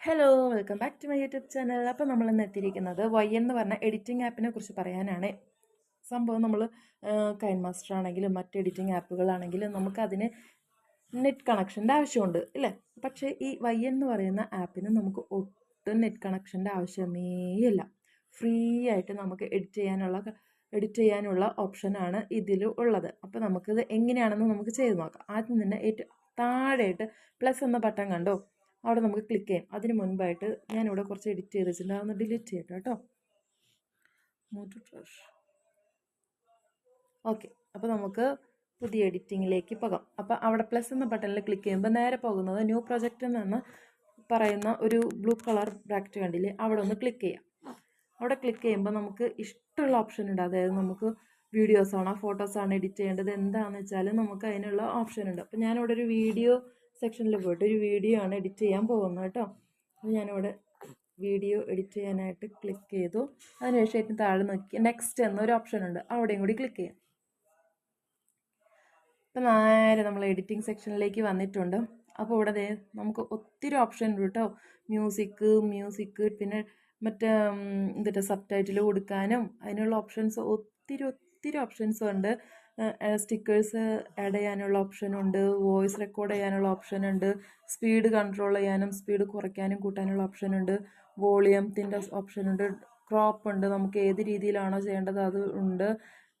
Hello welcome back to my YouTube channel അപ്പോൾ നമ്മൾ ഇന്ന് എത്തിയിരിക്കുന്നത് വൈ എന്ന് പറഞ്ഞ എഡിറ്റിംഗ് ആപ്പിനെ കുറിച്ച് പറയാനാണ്. സംഭവം നമ്മൾ കൈൻ മാസ്റ്റർ ആണെങ്കിലും മറ്റ് എഡിറ്റിംഗ് ആപ്പുകളാണെങ്കിലും നമുക്കതിന് നെറ്റ് കണക്ഷന്റെ ആവശ്യമുണ്ട് ഇല്ലേ? പക്ഷേ ഈ വൈ എന്ന് പറയുന്ന ആപ്പിന് നമുക്ക് ഒട്ടും നെറ്റ് കണക്ഷന്റെ ആവശ്യമേയില്ല ഫ്രീ ആയിട്ട് നമുക്ക് എഡിറ്റ് ചെയ്യാനുള്ള എഡിറ്റ് ചെയ്യാനുള്ള ഓപ്ഷനാണ് ഇതിൽ ഉള്ളത്. അപ്പോൾ നമുക്കിത് എങ്ങനെയാണെന്ന് നമുക്ക് ചെയ്ത് നോക്കാം. ആദ്യം തന്നെ ഏറ്റവും താഴെയായിട്ട് പ്ലസ് എന്ന ബട്ടൺ കണ്ടോ? അവിടെ നമുക്ക് ക്ലിക്ക് ചെയ്യാം. അതിന് മുൻപായിട്ട് ഞാനിവിടെ കുറച്ച് എഡിറ്റ് ചെയ്ത് വെച്ചിട്ടുണ്ട് അതൊന്ന് ഡിലീറ്റ് ചെയ്യട്ടോ കേട്ടോ. ഓക്കെ അപ്പോൾ നമുക്ക് പുതിയ എഡിറ്റിങ്ങിലേക്ക് പോകാം. അപ്പോൾ അവിടെ പ്ലസ് എന്ന ബട്ടണിൽ ക്ലിക്ക് ചെയ്യുമ്പോൾ നേരെ പോകുന്നത് ന്യൂ പ്രൊജക്റ്റ് എന്ന് പറയുന്ന ഒരു ബ്ലൂ കളർ ബ്രാക്കറ്റ് കണ്ടില്ലേ? അവിടെ ഒന്ന് ക്ലിക്ക് ചെയ്യാം. അവിടെ ക്ലിക്ക് ചെയ്യുമ്പോൾ നമുക്ക് ഇഷ്ടമുള്ള ഓപ്ഷൻ ഉണ്ട്. അതായത് നമുക്ക് വീഡിയോസാണോ ഫോട്ടോസാണോ എഡിറ്റ് ചെയ്യേണ്ടത് എന്താണെന്ന് വെച്ചാൽ നമുക്ക് അതിനുള്ള ഓപ്ഷൻ ഉണ്ട്. അപ്പോൾ ഞാനിവിടെ ഒരു വീഡിയോ സെക്ഷനിൽ പോയിട്ട് ഒരു വീഡിയോ ആണ് എഡിറ്റ് ചെയ്യാൻ പോകുന്നത് കേട്ടോ. അപ്പോൾ ഞാനിവിടെ വീഡിയോ എഡിറ്റ് ചെയ്യാനായിട്ട് ക്ലിക്ക് ചെയ്തു. അതിനുശേഷം ഏറ്റവും താഴെ നോക്കി നെക്സ്റ്റ് എന്നൊരു ഓപ്ഷൻ ഉണ്ട്. അവിടെയും കൂടി ക്ലിക്ക് ചെയ്യാം. ഇപ്പം നേരെ നമ്മൾ എഡിറ്റിംഗ് സെക്ഷനിലേക്ക് വന്നിട്ടുണ്ട്. അപ്പോൾ ഇവിടെ നമുക്ക് ഒത്തിരി ഓപ്ഷൻ ഉണ്ട് കേട്ടോ. മ്യൂസിക് മ്യൂസിക് പിന്നെ മറ്റേ എന്നിട്ട് സബ് ടൈറ്റിൽ കൊടുക്കാനും അതിനുള്ള ഓപ്ഷൻസ് ഒത്തിരി ഒത്തിരി ഓപ്ഷൻസ് ഉണ്ട്. സ്റ്റിക്കേഴ്സ് ആഡ് ചെയ്യാനുള്ള ഓപ്ഷനുണ്ട് വോയിസ് റെക്കോർഡ് ചെയ്യാനുള്ള ഓപ്ഷനുണ്ട് സ്പീഡ് കൺട്രോൾ ചെയ്യാനും സ്പീഡ് കുറയ്ക്കാനും കൂട്ടാനുള്ള ഓപ്ഷനുണ്ട് വോളിയത്തിന്റെ ഓപ്ഷനുണ്ട് ക്രോപ്പ് ഉണ്ട് നമുക്ക് ഏത് രീതിയിലാണോ ചെയ്യേണ്ടത് അത് ഉണ്ട്.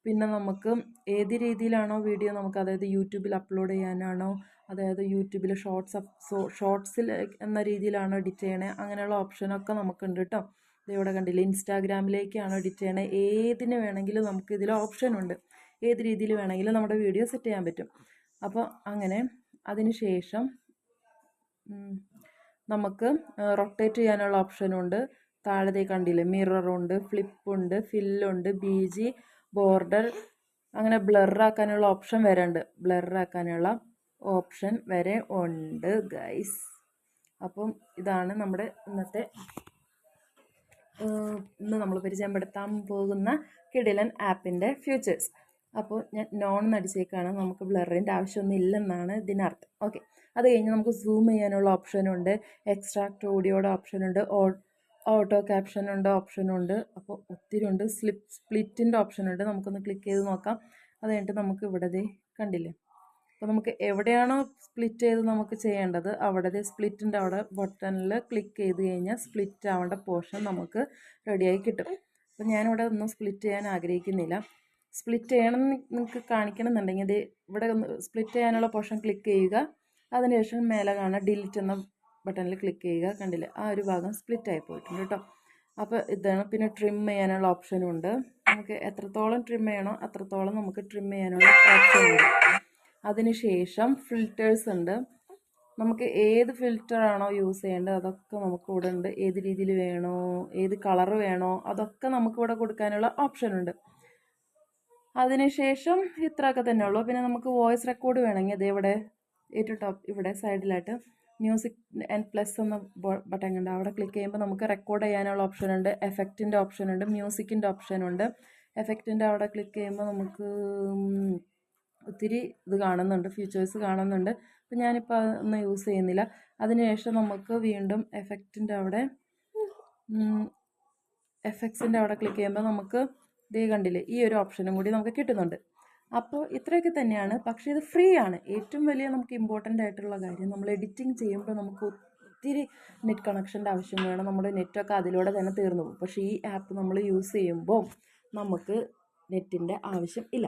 പിന്നെ നമുക്ക് ഏത് രീതിയിലാണോ വീഡിയോ നമുക്ക് അതായത് യൂട്യൂബിൽ അപ്ലോഡ് ചെയ്യാനാണോ അതായത് യൂട്യൂബിൽ ഷോർട്സ് ഷോർട്സിൽ എന്ന രീതിയിലാണോ എഡിറ്റ് ചെയ്യണേ അങ്ങനെയുള്ള ഓപ്ഷനൊക്കെ നമുക്കുണ്ട് കേട്ടോ ഇവിടെ കണ്ടില്ലേ ഇൻസ്റ്റാഗ്രാമിലേക്കാണോ എഡിറ്റ് ചെയ്യണേ ഏതിന് വേണമെങ്കിലും നമുക്ക് ഇതിൽ ഓപ്ഷൻ ഉണ്ട്. ഏത് രീതിയിൽ വേണമെങ്കിലും നമ്മുടെ വീഡിയോ സെറ്റ് ചെയ്യാൻ പറ്റും. അപ്പോൾ അങ്ങനെ അതിന് ശേഷം നമുക്ക് റൊട്ടേറ്റ് ചെയ്യാനുള്ള ഓപ്ഷനുണ്ട് താഴത്തെ കണ്ടില്ലേ മിററുണ്ട് ഫ്ലിപ്പുണ്ട് ഫില്ലുണ്ട് ബി ജി ബോർഡർ അങ്ങനെ ബ്ലറാക്കാനുള്ള ഓപ്ഷൻ വരെ ഉണ്ട്. ബ്ലറാക്കാനുള്ള ഓപ്ഷൻ വരെ ഉണ്ട് ഗൈസ് അപ്പം ഇതാണ് നമ്മുടെ ഇന്നത്തെ ഇന്ന് നമ്മൾ പരിചയപ്പെടുത്താൻ പോകുന്ന കിടിലൻ ആപ്പിന്റെ ഫ്യൂച്ചേഴ്സ് അപ്പോൾ ഞാൻ നോൺ നടിച്ചേക്കാണ്. നമുക്ക് ബ്ലറിന്റെ ആവശ്യമൊന്നും ഇല്ലെന്നാണ് ഇതിനർത്ഥം. ഓക്കെ അത് കഴിഞ്ഞ് നമുക്ക് സൂം ചെയ്യാനുള്ള ഓപ്ഷനുണ്ട് എക്സ്ട്രാക്ട് ഓഡിയോയുടെ ഓപ്ഷനുണ്ട് ഓട്ടോ ക്യാപ്ഷനുണ്ട് ഓപ്ഷനുണ്ട് അപ്പോൾ ഒത്തിരി ഉണ്ട്. സ്ലിപ്പ് സ്പ്ലിറ്റിന്റെ ഓപ്ഷനുണ്ട് നമുക്കൊന്ന് ക്ലിക്ക് ചെയ്ത് നോക്കാം. അത് കഴിഞ്ഞിട്ട് നമുക്ക് ഇവിടെ കണ്ടില്ലേ? അപ്പോൾ നമുക്ക് എവിടെയാണോ സ്പ്ലിറ്റ് ചെയ്ത് നമുക്ക് ചെയ്യേണ്ടത് അവിടെ സ്പ്ലിറ്റിന്റെ അവിടെ ബട്ടണിൽ ക്ലിക്ക് ചെയ്ത് കഴിഞ്ഞാൽ സ്പ്ലിറ്റ് ആവേണ്ട പോർഷൻ നമുക്ക് റെഡിയായി കിട്ടും. അപ്പോൾ ഞാനിവിടെ ഒന്നും സ്പ്ലിറ്റ് ചെയ്യാൻ ആഗ്രഹിക്കുന്നില്ല. സ്പ്ലിറ്റ് ചെയ്യണം നിങ്ങൾക്ക് കാണിക്കണമെന്നുണ്ടെങ്കിൽ ഇത് ഇവിടെ സ്പ്ലിറ്റ് ചെയ്യാനുള്ള പോർഷൻ ക്ലിക്ക് ചെയ്യുക. അതിനുശേഷം മേലെ കാണുന്ന ഡിലീറ്റ് എന്ന ബട്ടണിൽ ക്ലിക്ക് ചെയ്യുക. കണ്ടില്ലേ? ആ ഒരു ഭാഗം സ്പ്ലിറ്റ് ആയി പോയിട്ടുണ്ട് കേട്ടോ അപ്പോൾ ഇതാണ് പിന്നെ ട്രിം ചെയ്യാനുള്ള ഓപ്ഷനും ഉണ്ട്. നമുക്ക് എത്രത്തോളം ട്രിം ചെയ്യണോ അത്രത്തോളം നമുക്ക് ട്രിം ചെയ്യാനുള്ള ഓപ്ഷൻ ഉണ്ട്. അതിനുശേഷം ഫിൽറ്റേഴ്സ് ഉണ്ട്. നമുക്ക് ഏത് ഫിൽറ്ററാണോ യൂസ് ചെയ്യേണ്ടത് അതൊക്കെ നമുക്ക് ഇവിടെ ഉണ്ട്. ഏത് രീതിയിൽ വേണോ ഏത് കളർ വേണോ അതൊക്കെ നമുക്കിവിടെ കൊടുക്കാനുള്ള ഓപ്ഷൻ ഉണ്ട്. അതിനുശേഷം ഇത്രയൊക്കെ തന്നെ ഉള്ളൂ. പിന്നെ നമുക്ക് വോയിസ് റെക്കോർഡ് വേണമെങ്കിൽ അതേ ഇവിടെ ഏറ്റവും ടോപ്പ് ഇവിടെ സൈഡിലായിട്ട് മ്യൂസിക് ആൻഡ് പ്ലസ് എന്ന ബട്ടൺ ഉണ്ട്. അവിടെ ക്ലിക്ക് ചെയ്യുമ്പോൾ നമുക്ക് റെക്കോർഡ് ചെയ്യാനുള്ള ഓപ്ഷൻ ഉണ്ട്. എഫക്റ്റിന്റെ ഓപ്ഷൻ ഉണ്ട്. മ്യൂസിക്കിന്റെ ഓപ്ഷൻ ഉണ്ട്. എഫക്റ്റിന്റെ അവിടെ ക്ലിക്ക് ചെയ്യുമ്പോൾ നമുക്ക് ഒത്തിരി ഇത് കാണുന്നുണ്ട്. ഫീച്ചേഴ്സ് കാണുന്നുണ്ട്. അപ്പം ഞാനിപ്പോൾ അതൊന്നും യൂസ് ചെയ്യുന്നില്ല. അതിനുശേഷം നമുക്ക് വീണ്ടും എഫക്റ്റിന്റെ അവിടെ എഫക്ട്സിന്റെ അവിടെ ക്ലിക്ക് ചെയ്യുമ്പോൾ നമുക്ക് ഇതേ കണ്ടില്ലേ ഈ ഒരു ഓപ്ഷനും കൂടി നമുക്ക് കിട്ടുന്നുണ്ട്. അപ്പോൾ ഇത്രയൊക്കെ തന്നെയാണ്. പക്ഷേ ഇത് ഫ്രീ ആണ്. ഏറ്റവും വലിയ നമുക്ക് ഇമ്പോർട്ടന്റ് ആയിട്ടുള്ള കാര്യം നമ്മൾ എഡിറ്റിംഗ് ചെയ്യുമ്പോൾ നമുക്ക് ഒത്തിരി നെറ്റ് കണക്ഷന്റെ ആവശ്യം വേണം. നമ്മുടെ നെറ്റൊക്കെ അതിലൂടെ തന്നെ തീർന്നു പോകും. പക്ഷേ ഈ ആപ്പ് നമ്മൾ യൂസ് ചെയ്യുമ്പോൾ നമുക്ക് നെറ്റിന്റെ ആവശ്യം ഇല്ല.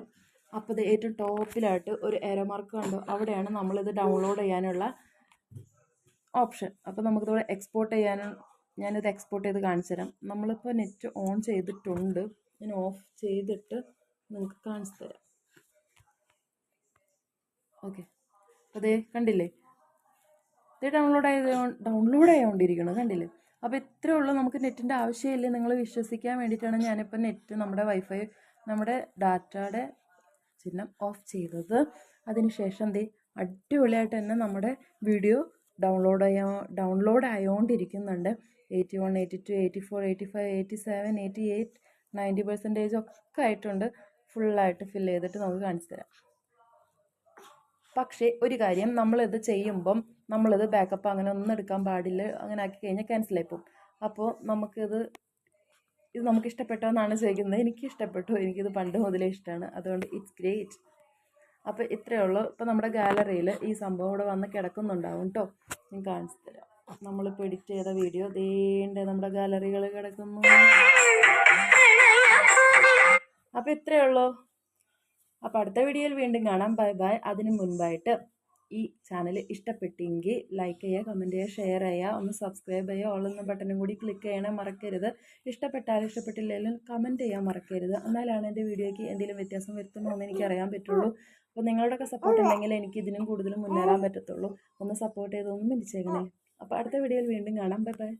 അപ്പോൾ ഇത് ഏറ്റവും ടോപ്പിലായിട്ട് ഒരു എരമാർക്ക് മാർക്ക് കണ്ടോ. അവിടെയാണ് നമ്മളിത് ഡൗൺലോഡ് ചെയ്യാനുള്ള ഓപ്ഷൻ അപ്പോൾ നമുക്കിതോടെ എക്സ്പോർട്ട് ചെയ്യാനും ഞാനിത് എക്സ്പോർട്ട് ചെയ്ത് കാണിച്ചു തരാം നമ്മളിപ്പോൾ നെറ്റ് ഓൺ ചെയ്തിട്ടുണ്ട്. ഞാൻ ഓഫ് ചെയ്തിട്ട് നിങ്ങൾക്ക് കാണിച്ചു തരാം. ഓക്കെ അതെ കണ്ടില്ലേ? ഇത് ഡൗൺലോഡ് ആയത് ഡൗൺലോഡ് ആയതുകൊണ്ടിരിക്കണം കണ്ടില്ലേ? അപ്പോൾ ഇത്രയേ ഉള്ളൂ. നമുക്ക് നെറ്റിന്റെ ആവശ്യമില്ല. നിങ്ങൾ വിശ്വസിക്കാൻ വേണ്ടിയിട്ടാണ് ഞാനിപ്പോൾ നെറ്റ് നമ്മുടെ വൈഫൈ നമ്മുടെ ഡാറ്റയുടെ ചിഹ്നം ഓഫ് ചെയ്തത്. അതിനുശേഷം എന്തേ അടിപൊളിയായിട്ട് തന്നെ നമ്മുടെ വീഡിയോ ഡൗൺലോഡ് ആയോ download ആയോണ്ടിരിക്കുന്നുണ്ട്. Eighty one eighty two eighty four eighty five eighty seven eighty eight ninety percentage ഒക്കെ ആയിട്ടുണ്ട് ഫുള്ളായിട്ട് ഫില്ല് ചെയ്തിട്ട് നമുക്ക് കാണിച്ചു തരാം. പക്ഷേ ഒരു കാര്യം നമ്മളിത് ചെയ്യുമ്പം നമ്മളിത് ബാക്കപ്പ് അങ്ങനെ ഒന്നും എടുക്കാൻ പാടില്ല. അങ്ങനെ ആക്കി കഴിഞ്ഞാൽ ക്യാൻസലായി പോകും. അപ്പോൾ നമുക്കിത് ഇത് നമുക്ക് ഇഷ്ടപ്പെട്ടോ എന്നാണ് ചോദിക്കുന്നത്. എനിക്ക് ഇഷ്ടപ്പെട്ടു എനിക്കിത് പണ്ട് മുതലേ ഇഷ്ടമാണ് അതുകൊണ്ട് ഇറ്റ്സ് ഗ്രേറ്റ് അപ്പോൾ ഇത്രയേ ഉള്ളൂ. ഇപ്പോൾ നമ്മുടെ ഗാലറിയിൽ ഈ സംഭവം ഇവിടെ വന്ന് കിടക്കുന്നുണ്ടാവും കേട്ടോ ഞാൻ കാണിച്ചു തരാം. നമ്മളിപ്പോൾ എഡിറ്റ് ചെയ്ത വീഡിയോ ദേണ്ട നമ്മുടെ ഗാലറികൾ കിടക്കുന്നു. അപ്പോൾ ഇത്രയേ ഉള്ളൂ. അപ്പോൾ അടുത്ത വീഡിയോയിൽ വീണ്ടും കാണാം. Bye bye. അതിന് മുൻപായിട്ട് ഈ ചാനൽ ഇഷ്ടപ്പെട്ടെങ്കിൽ ലൈക്ക് ചെയ്യുക കമന്റ് ചെയ്യുക ഷെയർ ചെയ്യുക. ഒന്ന് സബ്സ്ക്രൈബ് ചെയ്യുക. ഓൾ ബട്ടനും കൂടി ക്ലിക്ക് ചെയ്യണം മറക്കരുത്. ഇഷ്ടപ്പെട്ടാലും ഇഷ്ടപ്പെട്ടില്ലെങ്കിലും കമന്റ് ചെയ്യാൻ മറക്കരുത്. എന്നാലാണ് എന്റെ വീഡിയോയ്ക്ക് എന്തെങ്കിലും വ്യത്യാസം വരുത്തുമോ എന്ന് എനിക്ക് അറിയാൻ പറ്റുള്ളൂ. അപ്പോൾ നിങ്ങളുടെയൊക്കെ സപ്പോർട്ട് ഉണ്ടെങ്കിൽ എനിക്ക് ഇതിനും കൂടുതലും മുന്നേറാൻ പറ്റത്തുള്ളൂ. ഒന്ന് സപ്പോർട്ട് ചെയ്തൊന്നും മിനിച്ചേക്കണേ. അപ്പോൾ അടുത്ത വീഡിയോയിൽ വീണ്ടും കാണാം. Bye bye.